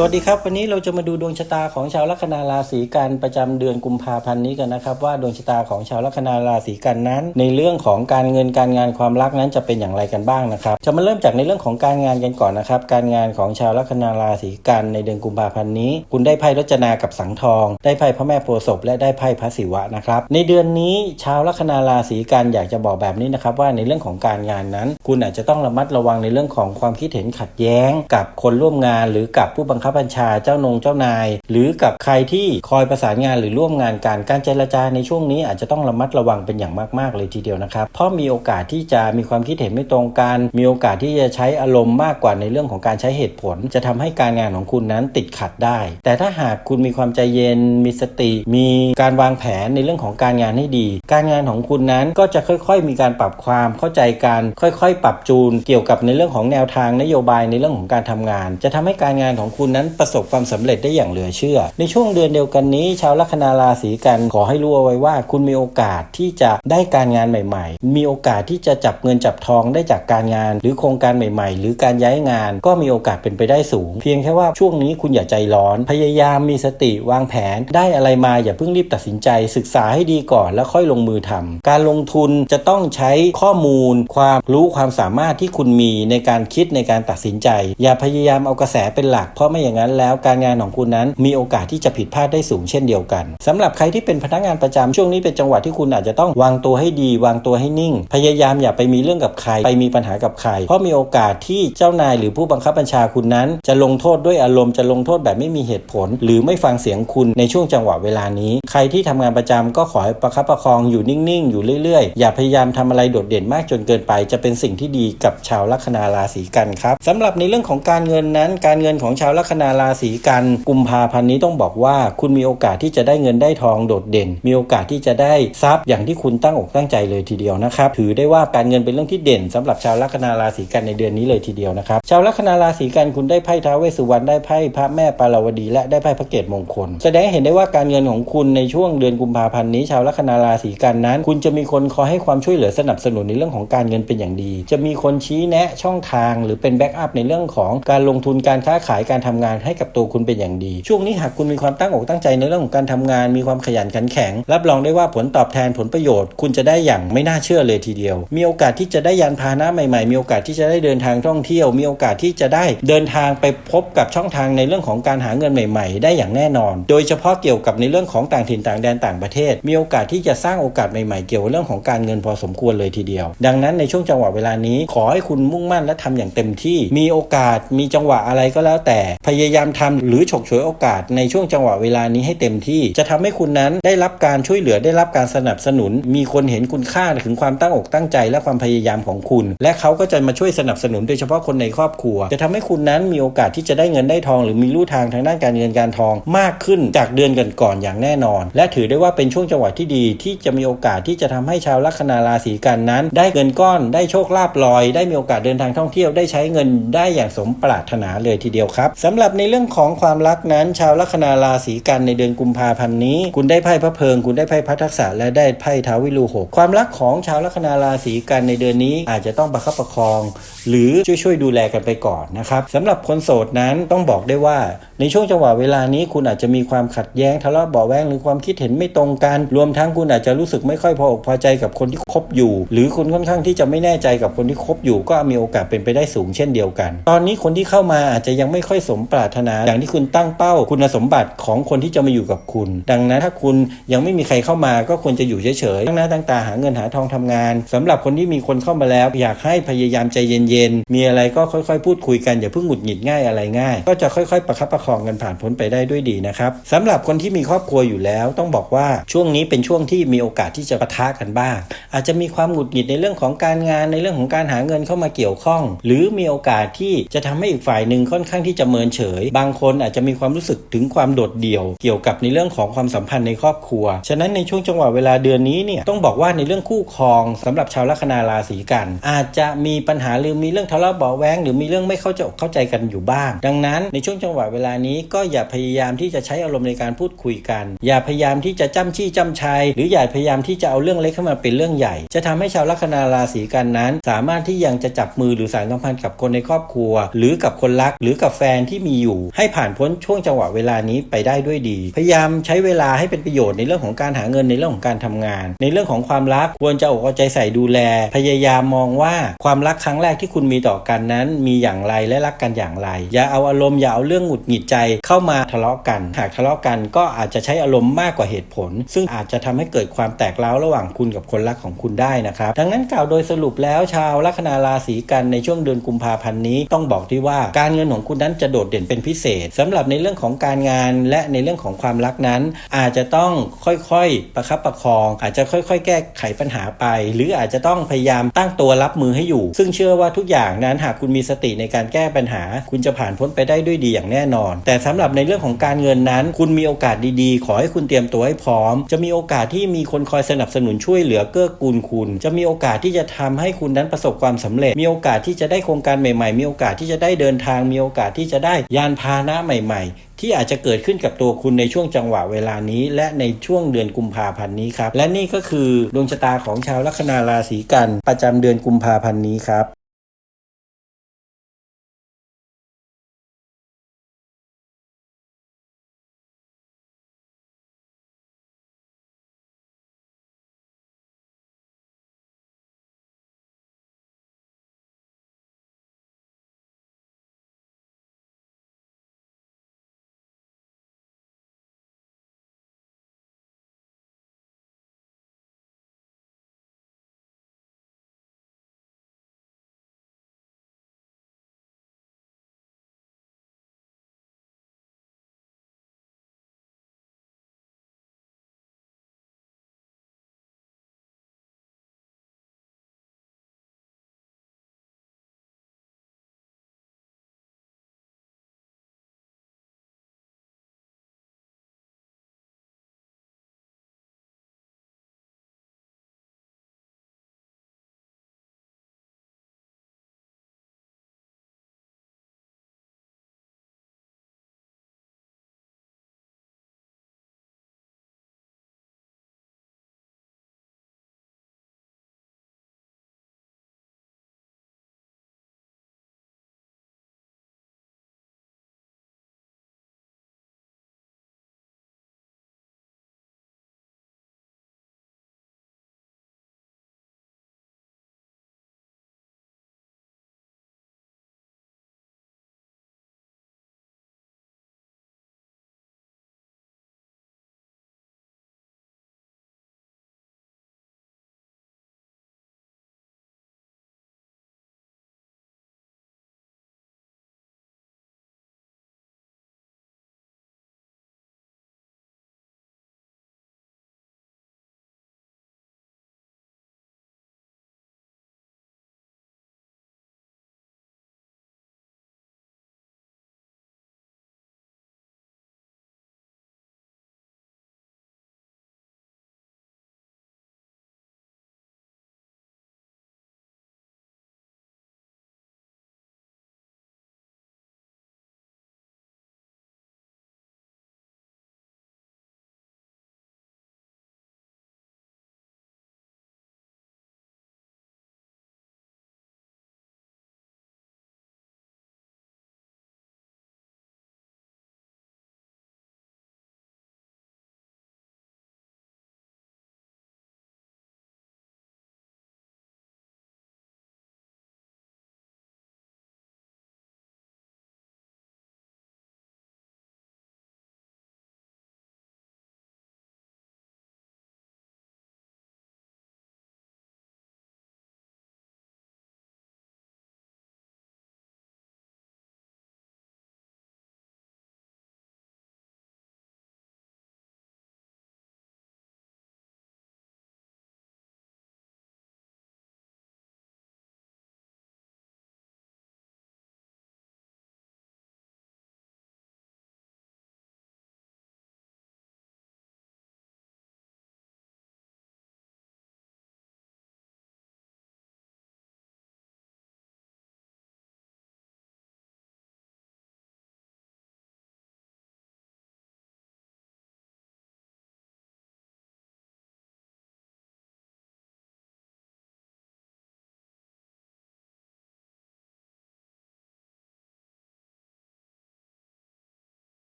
สวัสดีครับ วันนี้เราจะมาดูดวงชะตาของชาวลัคนาราศีกันประจำเดือนกุมภาพันธ์นี้กันนะครับ ว่าดวงชะตาของชาวลัคนาราศีกันนั้น ในเรื่องของการเงินการงานความรักนั้นจะเป็นอย่างไรกันบ้างนะครับจะมาเริ่มจากในเรื่องของการงานกันก่อนนะครับการงานของชาวลัคนาราศีกันในเดือนกุมภาพันธ์นี้ คุณได้ไพ่รจนากับสังทอง ได้ไพ่พระแม่โพศพและได้ไพ่พระศิวะนะครับในเดือนนี้ชาวลัคนาราศีกันอยากจะบอกแบบนี้นะครับว่าในเรื่องของการงานนั้น คุณอาจจะต้องระมัดระวังในเรื่องของความคิดเห็นขัดแย้ง กับคนร่วมงานหรือกับผู้บังคับบัญชาเจ้านงเจ้านาย หรือกับใครที่คอยประสานงานหรือร่วมงานการการเจรจาในช่วงนี้อาจจะต้องระมัดระวังเป็นอย่างมากๆเลยทีเดียวนะครับ เพราะมีโอกาสที่จะมีความคิดเห็นไม่ตรงกัน มีโอกาสที่จะใช้อารมณ์มากกว่าในเรื่องของการใช้เหตุผล จะทำให้การงานของคุณนั้นติดขัดได้ แต่ถ้าหากคุณมีความใจเย็น มีสติ มีการวางแผนในเรื่องของการงานให้ดี การงานของคุณนั้นก็จะค่อยๆ มีการปรับความเข้าใจกัน ค่อยๆ ปรับจูน เกี่ยวกับในเรื่องของแนวทางนโยบายในเรื่องของการทำงาน จะทำให้การงานของคุณนั้นประสบความสำเร็จได้อย่างเหลือเชื่อ ในช่วงเดือนเดียวกันนี้ ชาวลัคนาราศีกันขอให้รู้เอาไว้ว่า คุณมีโอกาสที่จะได้การงานใหม่ ๆ มีโอกาสที่จะจับเงินจับทองได้จากการงาน หรือโครงการใหม่ ๆ หรือการย้ายงาน ก็มีโอกาสเป็นไปได้สูง เพียงแค่ว่าช่วงนี้คุณอย่าใจร้อน พยายามมีสติวางแผน ได้อะไรมาอย่าเพิ่งรีบตัดสินใจ ศึกษาให้ดีก่อนแล้วค่อยลงมือทำการลงทุนจะต้องใช้ข้อมูล ความรู้ความสามารถที่คุณมีในการคิดในการตัดสินใจ อย่าพยายามเอากระแสเป็นหลักเพราะไม่อย่างนั้นแล้วการงานของคุณนั้นมีโอกาสที่จะผิดพลาดได้สูงเช่นเดียวกันสำหรับใครที่เป็นพนักงานประจำช่วงนี้เป็นจังหวะที่คุณอาจจะต้องวางตัวให้ดี วางตัวให้นิ่ง พยายามอย่าไปมีเรื่องกับใครไปมีปัญหากับใคร เพราะมีโอกาสที่เจ้านายหรือผู้บังคับบัญชาคุณนั้น จะลงโทษด้วยอารมณ์จะลงโทษแบบไม่มีเหตุผล หรือไม่ฟังเสียงคุณในช่วงจังหวะเวลานี้ ใครที่ทำงานประจำก็ขอให้ประคับประคองอยู่นิ่งๆ อยู่เรื่อยๆ อย่าพยายามทำอะไรโดดเด่นมากจนเกินไป จะเป็นสิ่งที่ดีกับชาวลัคนาราศีกันครับสำหรับในเรื่องของการเงินนั้น การเงินของชาวลัคนาราศีกันกุมภาพันธ์นี้ต้องบอกว่าคุณมีโอกาสที่จะได้เงินได้ทองโดดเด่น มีโอกาสที่จะได้ทรัพย์อย่างที่คุณตั้งอกตั้งใจเลยทีเดียวนะครับถือได้ว่าการเงินเป็นเรื่องที่เด่นสำหรับชาวลัคนาราศีกันในเดือนนี้เลยทีเดียวนะครับชาวลัคนาราศีกันคุณได้ไพ่ท้าเวสุวรรณได้ไพ่พระแม่ปาราวดี และได้ไพ่พระเกตมงคล แสดงให้เห็นได้ว่าการเงินของคุณในช่วงเดือนกุมภาพันธ์นี้ ชาวลัคนาราศีกันนั้น คุณจะมีคนคอยให้ความช่วยเหลือสนับสนุนในเรื่องของการเงินเป็นอย่างดี จะมีคนชี้แนะช่องทาง หรือเป็นแบ็กอัพในเรื่องของการลงทุนการค้าขายการทำงานให้กับตัวคุณเป็นอย่างดี ช่วงนี้หากคุณมีความตั้งอกตั้งใจในเรื่องของการทำงาน มีความขยันขันแข็ง รับรองได้ว่าผลตอบแทนผลประโยชน์ คุณจะได้อย่างไม่น่าเชื่อเลยทีเดียว มีโอกาสที่จะได้ยานพาหนะใหม่ๆ มีโอกาสที่จะได้เดินทางท่องเที่ยว มีโอกาสที่จะได้เดินทางไปพบกับช่องทางในเรื่องของการหาเงินใหม่ ๆ ได้อย่างแน่นอน โดยเฉพาะเกี่ยวกับในเรื่องของต่างถิ่นต่างแดนต่างประเทศ มีโอกาสที่จะสร้างโอกาสใหม่ๆ เกี่ยวกับเรื่องของการเงินพอสมควรเลยทีเดียว ดังนั้นในช่วงจังหวะเวลานี้ขอให้คุณมุ่งมั่นและทำอย่างเต็มที่ มีโอกาสมีจังหวะอะไรก็แล้วแต่ พพยายามทำหรือฉกฉวยโอกาสในช่วงจังหวะเวลานี้ให้เต็มที่ จะทำให้คุณนั้นได้รับการช่วยเหลือได้รับการสนับสนุน มีคนเห็นคุณค่าถึงความตั้งอกตั้งใจ และความพยายามของคุณ และเขาก็จะมาช่วยสนับสนุนโดยเฉพาะคนในครอบครัว จะทำให้คุณนั้นมีโอกาสที่จะได้เงินได้ทอง หรือมีลู่ทางทางด้านการเงินการทองมากขึ้นจากเดือนก่อนๆอย่างแน่นอน และถือได้ว่าเป็นช่วงจังหวะที่ดี ที่จะมีโอกาสที่จะทำให้ชาวลัคนาราศีกันนั้น ได้เงินก้อนได้โชคลาภลอย ได้มีโอกาสเดินทางท่องเที่ยวได้ใช้เงินได้อย่างสมปรารถนาเลยทีเดียวครับสำหรับในเรื่องของความรักนั้น ชาวลัคนาราศีกันในเดือนกุมภาพันธ์นี้ คุณได้ไพ่พระเพิง คุณได้ไพ่พระทักษะและได้ไพ่ท้าววิรูหกความรักของชาวลัคนาราศีกันในเดือนนี้อาจจะต้องประคับประคอง หรือช่วยๆดูแลกันไปก่อนนะครับสำหรับคนโสดนั้นต้องบอกได้ว่า ในช่วงจังหวะเวลานี้คุณอาจจะมีความขัดแย้งทะเลาะเบาแวงหรือความคิดเห็นไม่ตรงกัน รวมทั้งคุณอาจจะรู้สึกไม่ค่อยพออกพอใจกับคนที่คบอยู่ หรือคุณค่อนข้างที่จะไม่แน่ใจกับคนที่คบอยู่ ก็มีโอกาสเป็นไปได้สูงเช่นเดียวกัน ตอนนี้คนที่เข้ามาอาจจะยังไม่ค่อยสมปรารถนา อย่างที่คุณตั้งเป้าคุณสมบัติของคนที่จะมาอยู่กับคุณ ดังนั้นถ้าคุณยังไม่มีใครเข้ามาก็ควรจะอยู่เฉยๆตั้งหน้าตั้งตาหาเงินหาทองทำงานสำหรับคนที่มีคนเข้ามาแล้ว อยากให้พยายามใจเย็นๆมีอะไรก็ค่อยๆ พูดคุยกันอย่าเพิ่งหงุดหงิดง่ายอะไรง่าย ก็จะค่อยๆ ประคับประคองกันผ่านพ้นไปได้ด้วยดีนะครับสำหรับคนที่มีครอบครัวอยู่แล้ว ต้องบอกว่าช่วงนี้เป็นช่วงที่มีโอกาสที่จะปะทะกันบ้าง อาจจะมีความหงุดหงิดในเรื่องของการงานในเรื่องของการหาเงินเข้ามาเกี่ยวข้อง หรือมีโอกาสที่จะทำให้อีกฝ่ายหนึ่งค่อนข้างที่จะเมินเฉย บางคนอาจจะมีความรู้สึกถึงความโดดเดี่ยว เกี่ยวกับในเรื่องของความสัมพันธ์ในครอบครัว ฉะนั้นในช่วงจังหวะเวลาเดือนนี้เนี่ยต้องบอกว่าในเรื่องคู่ครองสำหรับชาวลัคนาราศีกัน อาจจะมีปัญหาหรือมีเรื่องทะเลาะเบาแวงหรือมีเรื่องไม่เข้าใจเข้าใจกันอยู่บ้าง ดังนั้นในช่วงจังหวะเวลานี้ก็อย่าพยายามที่จะใช้อารมณ์ในการพูดคุยกัน อย่าพยายามที่จะจ้ำชี้จ้ำชัยหรืออย่าพยายามที่จะเอาเรื่องเล็กเข้ามาเป็นเรื่องใหญ่ จะทำให้ชาวลัคนาราศีกันนั้น สามารถที่ยังจะจับมือหรือสานสัมพันธ์กับคนในครอบครัว หรือกับคนรักหรือกับแฟนที่มีอยู่ ให้ผ่านพ้นช่วงจังหวะเวลานี้ไปได้ด้วยดี พยายามใช้เวลาให้เป็นประโยชน์ในเรื่องของการหาเงินในเรื่องของการทำงาน ในเรื่องของความรักควรจะอกเอาใจใส่ดูแล พยายามมองว่าความรักครั้งแรกที่คุณมีต่อกันนั้น มีอย่างไรและรักกันอย่างไร อย่าเอาอารมณ์อย่าเอาเรื่องหงุดหงิดใจเข้ามาทะเลาะกัน หากทะเลาะกันก็อาจจะใช้อารมณ์มากกว่าเหตุผล ซึ่งอาจจะทำให้เกิดความแตกร้าวระหว่างคุณกับคนรักของคุณได้นะครับ ดังนั้นกล่าวโดยสรุปแล้วชาวลัคนาราศีกันในช่วงเดือนกุมภาพันธ์นี้ต้องบอกที่ว่าการเงินของคุณนั้นจะโดดเด่นเป็นพิเศษสำหรับในเรื่องของการงานและในเรื่องของความรักนั้น อาจจะต้องค่อยๆประคับประคอง อาจจะค่อยๆ แก้ไขปัญหาไป หรืออาจจะต้องพยายามตั้งตัวรับมือให้อยู่ ซึ่งเชื่อว่าทุกอย่างนั้นหากคุณมีสติในการแก้ปัญหา คุณจะผ่านพ้นไปได้ด้วยดีอย่างแน่นอน แต่สำหรับในเรื่องของการเงินนั้น คุณมีโอกาสดีๆ ขอให้คุณเตรียมตัวให้พร้อม จะมีโอกาสที่มีคนคอยสนับสนุนช่วยเหลือเกื้อกูลคุณ จะมีโอกาสที่จะทำให้คุณนั้นประสบความสำเร็จ มีโอกาสที่จะได้โครงการใหม่ ๆ มีโอกาสที่จะได้เดินทาง มีโอกาสที่จะได้ยานพาหนะใหม่ ๆ ที่อาจจะเกิดขึ้นกับตัวคุณในช่วงจังหวะเวลานี้ และในช่วงเดือนกุมภาพันธ์นี้ครับ และนี่ก็คือดวงชะตาของชาวลัคนาราศีกัน ประจำเดือนกุมภาพันธ์นี้ครับ